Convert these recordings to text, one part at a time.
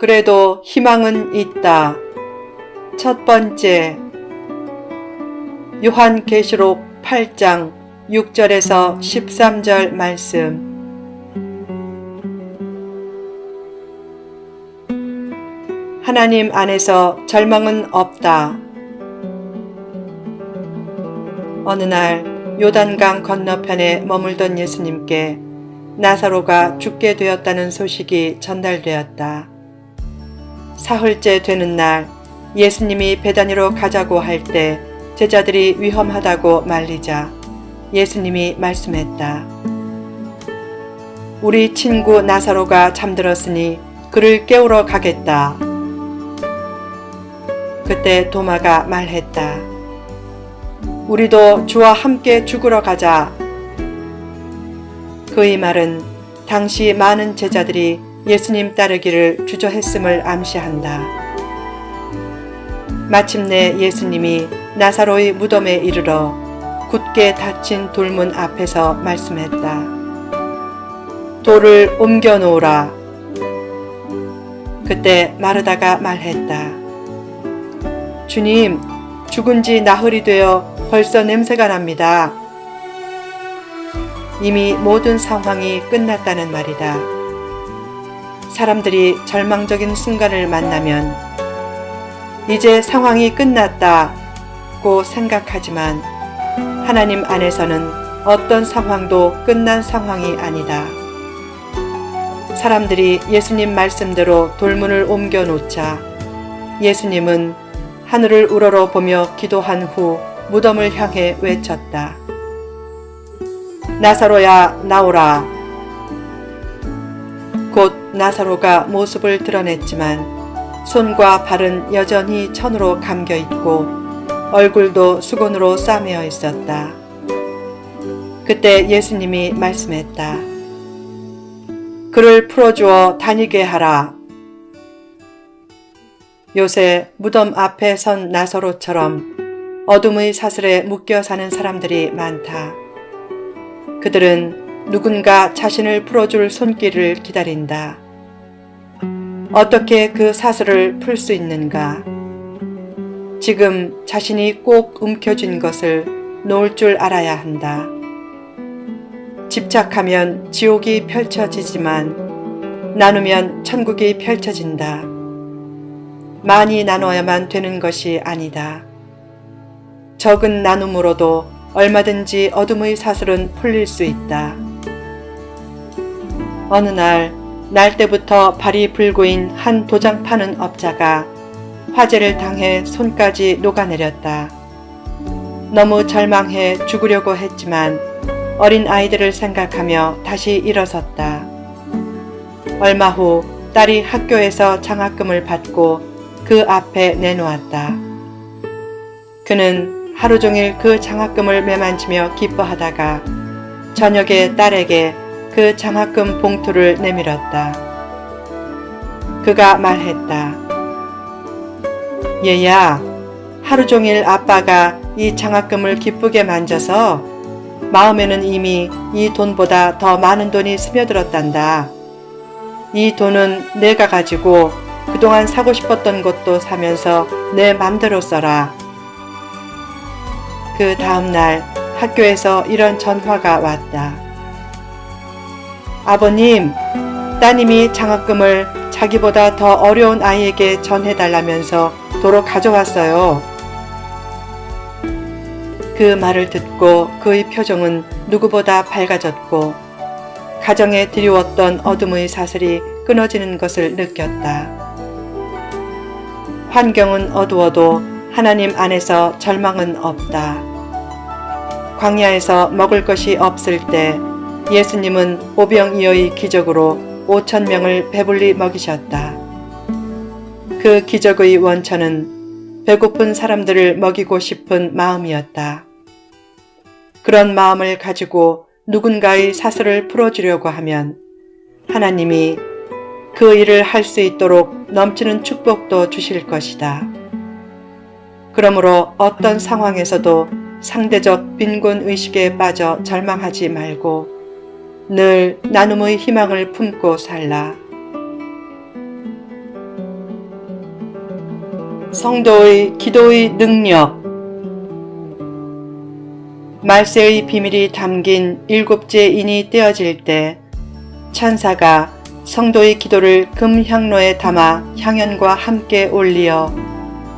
그래도 희망은 있다. 첫 번째, 요한계시록 8장 6절에서 13절 말씀. 하나님 안에서 절망은 없다. 어느 날 요단강 건너편에 머물던 예수님께 나사로가 죽게 되었다는 소식이 전달되었다. 사흘째 되는 날 예수님이 베다니로 가자고 할 때 제자들이 위험하다고 말리자 예수님이 말씀했다. 우리 친구 나사로가 잠들었으니 그를 깨우러 가겠다. 그때 도마가 말했다. 우리도 주와 함께 죽으러 가자. 그의 말은 당시 많은 제자들이 예수님 따르기를 주저했음을 암시한다. 마침내 예수님이 나사로의 무덤에 이르러 굳게 닫힌 돌문 앞에서 말씀했다. 돌을 옮겨 놓으라. 그때 마르다가 말했다. 주님, 죽은 지 나흘이 되어 벌써 냄새가 납니다. 이미 모든 상황이 끝났다는 말이다. 사람들이 절망적인 순간을 만나면 이제 상황이 끝났다고 생각하지만 하나님 안에서는 어떤 상황도 끝난 상황이 아니다. 사람들이 예수님 말씀대로 돌문을 옮겨 놓자 예수님은 하늘을 우러러 보며 기도한 후 무덤을 향해 외쳤다. 나사로야 나오라. 곧 나사로가 모습을 드러냈지만 손과 발은 여전히 천으로 감겨 있고 얼굴도 수건으로 싸매어 있었다. 그때 예수님이 말씀했다. 그를 풀어주어 다니게 하라. 요새 무덤 앞에 선 나사로처럼 어둠의 사슬에 묶여 사는 사람들이 많다. 그들은 누군가 자신을 풀어줄 손길을 기다린다. 어떻게 그 사슬을 풀 수 있는가? 지금 자신이 꼭 움켜쥔 것을 놓을 줄 알아야 한다. 집착하면 지옥이 펼쳐지지만 나누면 천국이 펼쳐진다. 많이 나눠야만 되는 것이 아니다. 적은 나눔으로도 얼마든지 어둠의 사슬은 풀릴 수 있다. 어느 날, 날 때부터 발이 불고인 한 도장 파는 업자가 화재를 당해 손까지 녹아내렸다. 너무 절망해 죽으려고 했지만 어린 아이들을 생각하며 다시 일어섰다. 얼마 후 딸이 학교에서 장학금을 받고 그 앞에 내놓았다. 그는 하루 종일 그 장학금을 매만지며 기뻐하다가 저녁에 딸에게 그 장학금 봉투를 내밀었다. 그가 말했다. 얘야, 하루 종일 아빠가 이 장학금을 기쁘게 만져서 마음에는 이미 이 돈보다 더 많은 돈이 스며들었단다. 이 돈은 내가 가지고 그동안 사고 싶었던 것도 사면서 내 맘대로 써라. 그 다음날 학교에서 이런 전화가 왔다. 아버님, 따님이 장학금을 자기보다 더 어려운 아이에게 전해달라면서 도로 가져왔어요. 그 말을 듣고 그의 표정은 누구보다 밝아졌고 가정에 드리웠던 어둠의 사슬이 끊어지는 것을 느꼈다. 환경은 어두워도 하나님 안에서 절망은 없다. 광야에서 먹을 것이 없을 때 예수님은 오병이어의 기적으로 5천 명을 배불리 먹이셨다. 그 기적의 원천은 배고픈 사람들을 먹이고 싶은 마음이었다. 그런 마음을 가지고 누군가의 사슬을 풀어주려고 하면 하나님이 그 일을 할 수 있도록 넘치는 축복도 주실 것이다. 그러므로 어떤 상황에서도 상대적 빈곤 의식에 빠져 절망하지 말고 늘 나눔의 희망을 품고 살라. 성도의 기도의 능력 말세의 비밀이 담긴 일곱째 인이 떼어질 때 천사가 성도의 기도를 금향로에 담아 향연과 함께 올리어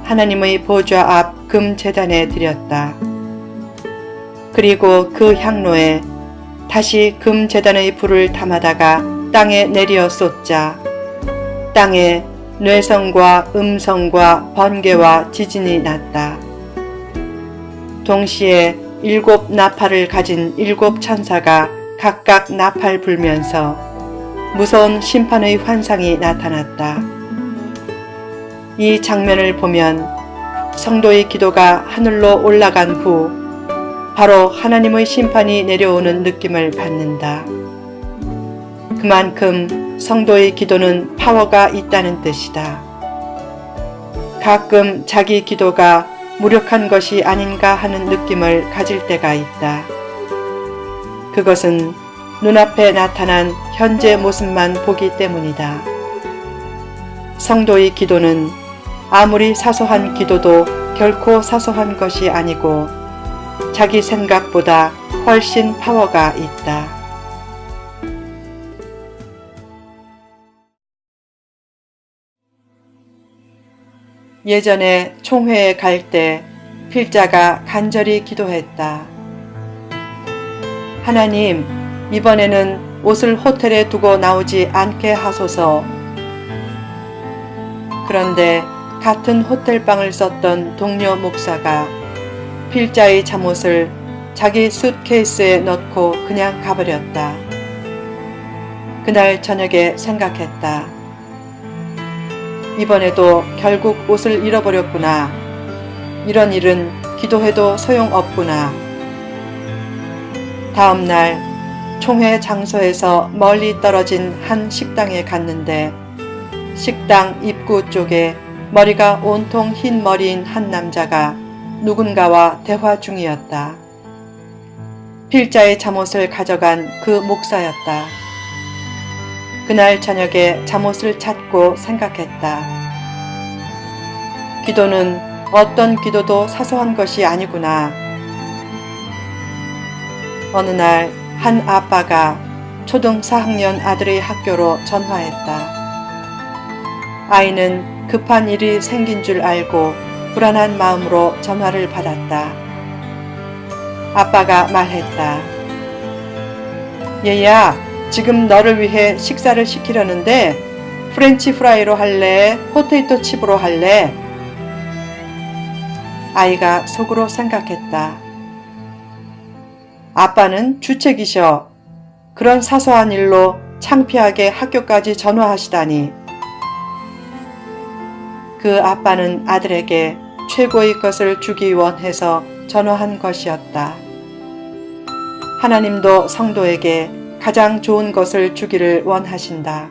하나님의 보좌 앞 금재단에 드렸다. 그리고 그 향로에 다시 금 재단의 불을 담아다가 땅에 내려 쏟자 땅에 뇌성과 음성과 번개와 지진이 났다. 동시에 일곱 나팔을 가진 일곱 천사가 각각 나팔 불면서 무서운 심판의 환상이 나타났다. 이 장면을 보면 성도의 기도가 하늘로 올라간 후 바로 하나님의 심판이 내려오는 느낌을 받는다. 그만큼 성도의 기도는 파워가 있다는 뜻이다. 가끔 자기 기도가 무력한 것이 아닌가 하는 느낌을 가질 때가 있다. 그것은 눈앞에 나타난 현재 모습만 보기 때문이다. 성도의 기도는 아무리 사소한 기도도 결코 사소한 것이 아니고 자기 생각보다 훨씬 파워가 있다. 예전에 총회에 갈 때 필자가 간절히 기도했다. 하나님, 이번에는 옷을 호텔에 두고 나오지 않게 하소서. 그런데 같은 호텔방을 썼던 동료 목사가 필자의 잠옷을 자기 숫케이스에 넣고 그냥 가버렸다. 그날 저녁에 생각했다. 이번에도 결국 옷을 잃어버렸구나. 이런 일은 기도해도 소용없구나. 다음 날 총회 장소에서 멀리 떨어진 한 식당에 갔는데 식당 입구 쪽에 머리가 온통 흰 머리인 한 남자가 누군가와 대화 중이었다. 필자의 잠옷을 가져간 그 목사였다. 그날 저녁에 잠옷을 찾고 생각했다. 기도는 어떤 기도도 사소한 것이 아니구나. 어느 날 한 아빠가 초등 4학년 아들의 학교로 전화했다. 아이는 급한 일이 생긴 줄 알고 불안한 마음으로 전화를 받았다. 아빠가 말했다. 얘야, 지금 너를 위해 식사를 시키려는데 프렌치 프라이로 할래? 포테이토 칩으로 할래? 아이가 속으로 생각했다. 아빠는 주책이셔. 그런 사소한 일로 창피하게 학교까지 전화하시다니. 그 아빠는 아들에게 최고의 것을 주기 원해서 전화한 것이었다. 하나님도 성도에게 가장 좋은 것을 주기를 원하신다.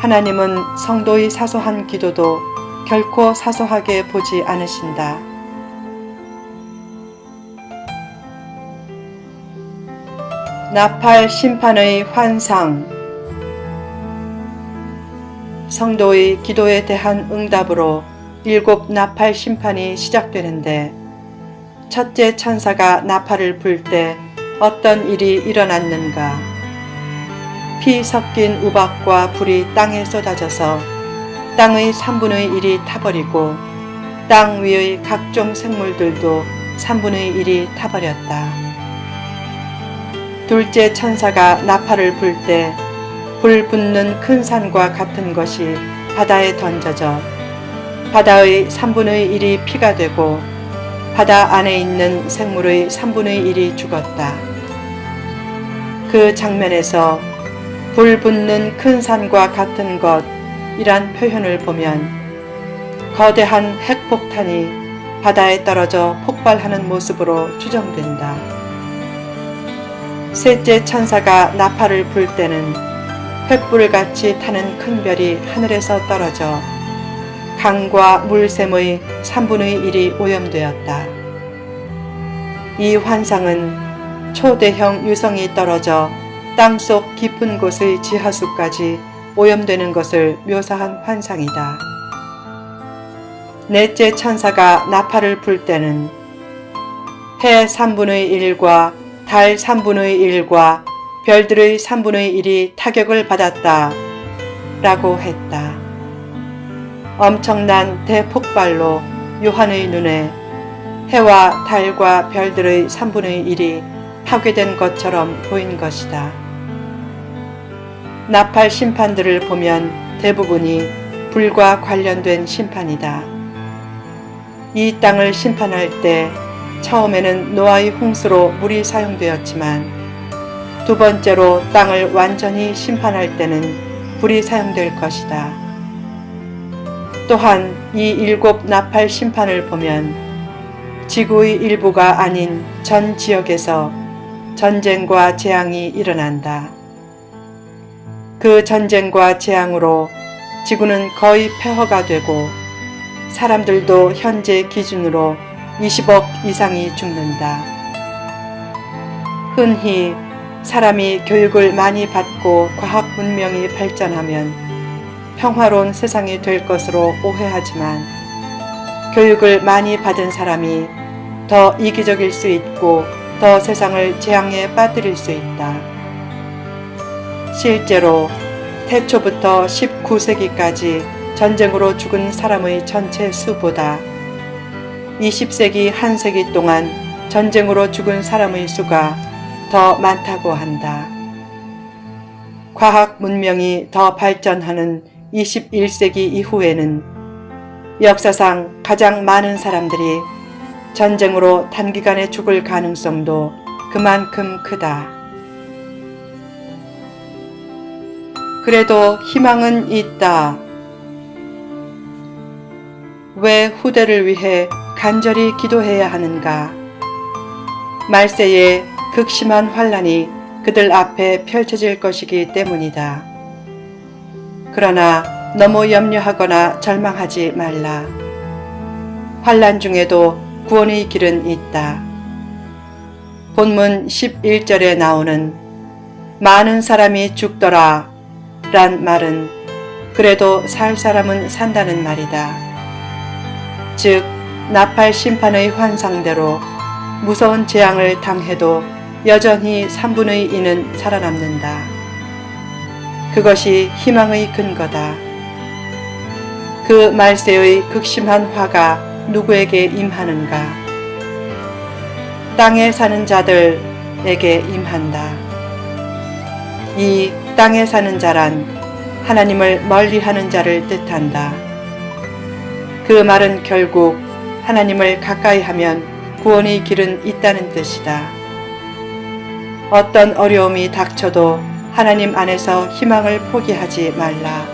하나님은 성도의 사소한 기도도 결코 사소하게 보지 않으신다. 나팔 심판의 환상 성도의 기도에 대한 응답으로 일곱 나팔 심판이 시작되는데 첫째 천사가 나팔을 불 때 어떤 일이 일어났는가 피 섞인 우박과 불이 땅에 쏟아져서 땅의 3분의 1이 타버리고 땅 위의 각종 생물들도 3분의 1이 타버렸다. 둘째 천사가 나팔을 불 때 불 붙는 큰 산과 같은 것이 바다에 던져져 바다의 3분의 1이 피가 되고 바다 안에 있는 생물의 3분의 1이 죽었다. 그 장면에서 불 붙는 큰 산과 같은 것이란 표현을 보면 거대한 핵폭탄이 바다에 떨어져 폭발하는 모습으로 추정된다. 셋째 천사가 나팔을 불 때는 횃불같이 타는 큰 별이 하늘에서 떨어져 강과 물샘의 3분의 1이 오염되었다. 이 환상은 초대형 유성이 떨어져 땅속 깊은 곳의 지하수까지 오염되는 것을 묘사한 환상이다. 넷째 천사가 나팔을 불 때는 해 3분의 1과 달 3분의 1과 별들의 3분의 1이 타격을 받았다. 라고 했다. 엄청난 대폭발로 요한의 눈에 해와 달과 별들의 3분의 1이 파괴된 것처럼 보인 것이다. 나팔 심판들을 보면 대부분이 불과 관련된 심판이다. 이 땅을 심판할 때 처음에는 노아의 홍수로 물이 사용되었지만 두 번째로 땅을 완전히 심판할 때는 불이 사용될 것이다. 또한 이 일곱 나팔 심판을 보면 지구의 일부가 아닌 전 지역에서 전쟁과 재앙이 일어난다. 그 전쟁과 재앙으로 지구는 거의 폐허가 되고 사람들도 현재 기준으로 20억 이상이 죽는다. 흔히 사람이 교육을 많이 받고 과학 문명이 발전하면 평화로운 세상이 될 것으로 오해하지만 교육을 많이 받은 사람이 더 이기적일 수 있고 더 세상을 재앙에 빠뜨릴 수 있다. 실제로 태초부터 19세기까지 전쟁으로 죽은 사람의 전체 수보다 20세기 한 세기 동안 전쟁으로 죽은 사람의 수가 더 많다고 한다. 과학 문명이 더 발전하는 21세기 이후에는 역사상 가장 많은 사람들이 전쟁으로 단기간에 죽을 가능성도 그만큼 크다. 그래도 희망은 있다. 왜 후대를 위해 간절히 기도해야 하는가? 말세에 극심한 환란이 그들 앞에 펼쳐질 것이기 때문이다. 그러나 너무 염려하거나 절망하지 말라. 환란 중에도 구원의 길은 있다. 본문 11절에 나오는 많은 사람이 죽더라 란 말은 그래도 살 사람은 산다는 말이다. 즉, 나팔 심판의 환상대로 무서운 재앙을 당해도 여전히 3분의 2는 살아남는다. 그것이 희망의 근거다. 그 말세의 극심한 화가 누구에게 임하는가? 땅에 사는 자들에게 임한다. 이 땅에 사는 자란 하나님을 멀리 하는 자를 뜻한다. 그 말은 결국 하나님을 가까이 하면 구원의 길은 있다는 뜻이다. 어떤 어려움이 닥쳐도 하나님 안에서 희망을 포기하지 말라.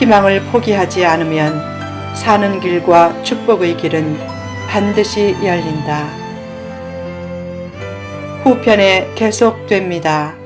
희망을 포기하지 않으면 사는 길과 축복의 길은 반드시 열린다. 후편에 계속됩니다.